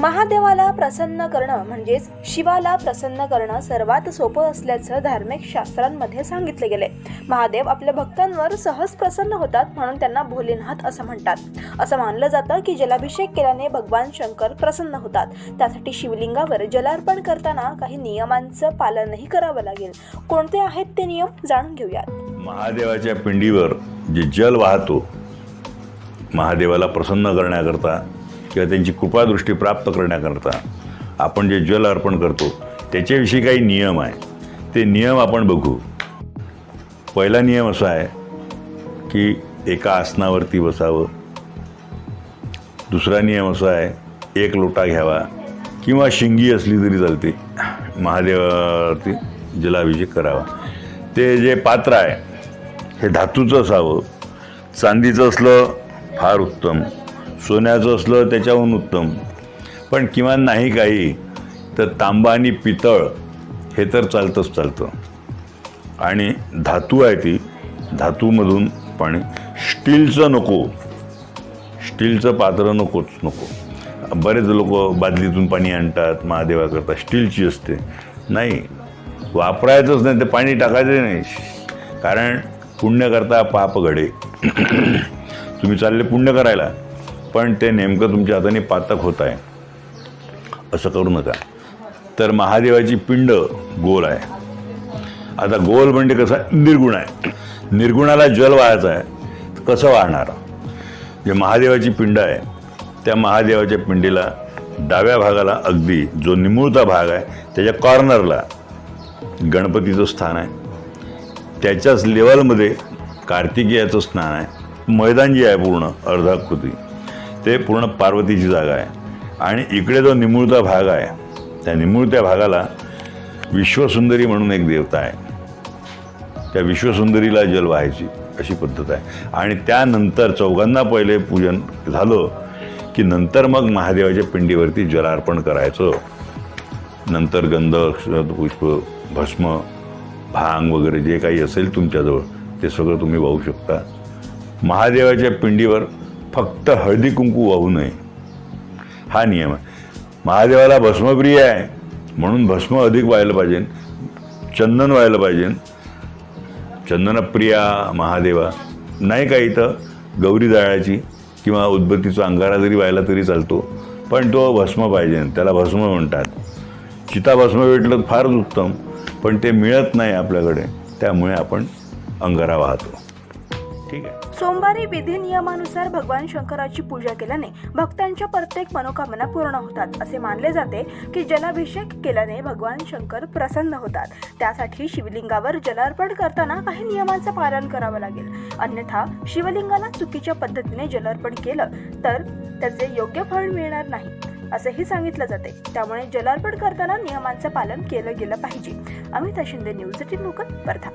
महादेवाला प्रसन्न करणं म्हणजेच शिवाला प्रसन्न करणं सर्वात सोपं असल्याचं धार्मिक शास्त्रांमध्ये सांगितले गेले. महादेव आपल्या भक्तांवर सहज प्रसन्न होतात म्हणून त्यांना भोलेनाथ असं म्हणतात. असं मानलं जातं की जलाभिषेक केल्याने भगवान शंकर प्रसन्न होतात. त्यासाठी शिवलिंगावर जलार्पण करताना काही नियमांचं पालनही करावं लागेल. कोणते आहेत ते नियम जाणून घेऊयात. महादेवाच्या पिंडीवर जे जल वाहतो महादेवाला प्रसन्न करण्याकरता किंवा त्यांची कृपादृष्टी प्राप्त करण्याकरता आपण जे जल अर्पण करतो त्याच्याविषयी काही नियम आहे. ते नियम आपण बघू. पहिला नियम असा आहे की एका आसनावरती बसावं. दुसरा नियम असा आहे एक लोटा घ्यावा किंवा शिंगी असली तरी चालते. महादेवावरती जलाभिषेक करावा. ते जे पात्र आहे हे धातूचं असावं. चांदीचं असलं फार उत्तम. सोन्याचं असलं त्याच्याहून उत्तम. पण किमान नाही काही तर तांबा आणि पितळ हे तर चालतंच चालतं. आणि धातू आहे ती धातूमधून पाणी स्टीलचं नको. स्टीलचं पात्र नकोच नको. बरेच लोक बादलीतून पाणी आणतात महादेवाकरता स्टीलची असते. नाही वापरायचंच नाही ते पाणी टाकायचं नाही. कारण पुण्य करता पाप घडे तुम्ही चालले पुण्य करायला. पण ते नेमकं तुमच्या हाताने पातक होत आहे. असं करू नका. तर महादेवाची पिंड गोल आहे. आता गोल म्हणजे कसं? निर्गुण आहे. निर्गुणाला जल वाहायचं आहे. कसं वाहणार? जे महादेवाची पिंड आहे त्या महादेवाच्या पिंडीला डाव्या भागाला अगदी जो निमुळता भाग आहे त्याच्या कॉर्नरला गणपतीचं स्थान आहे. त्याच्याच लेवलमध्ये कार्तिकेयाचं स्थान आहे. मैदान जे आहे पूर्ण अर्धाकृती. ते पूर्ण पार्वतीची जागा आहे. आणि इकडे जो निमुळता भाग आहे त्या निमुळत्या भागाला विश्वसुंदरी म्हणून एक देवता आहे. त्या विश्वसुंदरीला जल व्हायची अशी पद्धत आहे. आणि त्यानंतर चौघांना पहिले पूजन झालं की नंतर मग महादेवाच्या पिंडीवरती जलार्पण करायचं. नंतर गंध पुष्प भस्म भांग वगैरे जे काही असेल तुमच्याजवळ ते सगळं तुम्ही वाहू शकता. महादेवाच्या पिंडीवर फक्त हळदी कुंकू वाहू नये. हा नियम आहे. महादेवाला भस्मप्रिय आहे. म्हणून भस्म अधिक व्हायला पाहिजे. चंदन व्हायला पाहिजे. चंदनप्रिया महादेवा. नाही का इथं? गौरी जाळाची किंवा उद्बत्तीचा अंगारा जरी व्हायला तरी चालतो पण तो भस्म पाहिजे. त्याला भस्म म्हणतात. चिताभस्म भेटलं तर फारच उत्तम पण ते मिळत नाही आपल्याकडे. त्यामुळे आपण अंगारा वाहतो. ठीक आहे. सोमवारी विधी नियमानुसार भगवान शंकराची पूजा केल्याने भक्तांच्या प्रत्येक मनोकामना पूर्ण होतात. असे मानले जाते की जलाभिषेक केल्याने भगवान शंकर प्रसन्न होतात. त्यासाठी शिवलिंगावर जलार्पण करताना काही नियमांचं पालन करावं लागेल. अन्यथा शिवलिंगाला चुकीच्या पद्धतीने जलार्पण केलं तर त्याचे योग्य फळ मिळणार नाही असंही सांगितलं जाते. त्यामुळे जलार्पण करताना नियमांचं पालन केलं गेलं पाहिजे. Amita Shinde news eighteen local Wardha.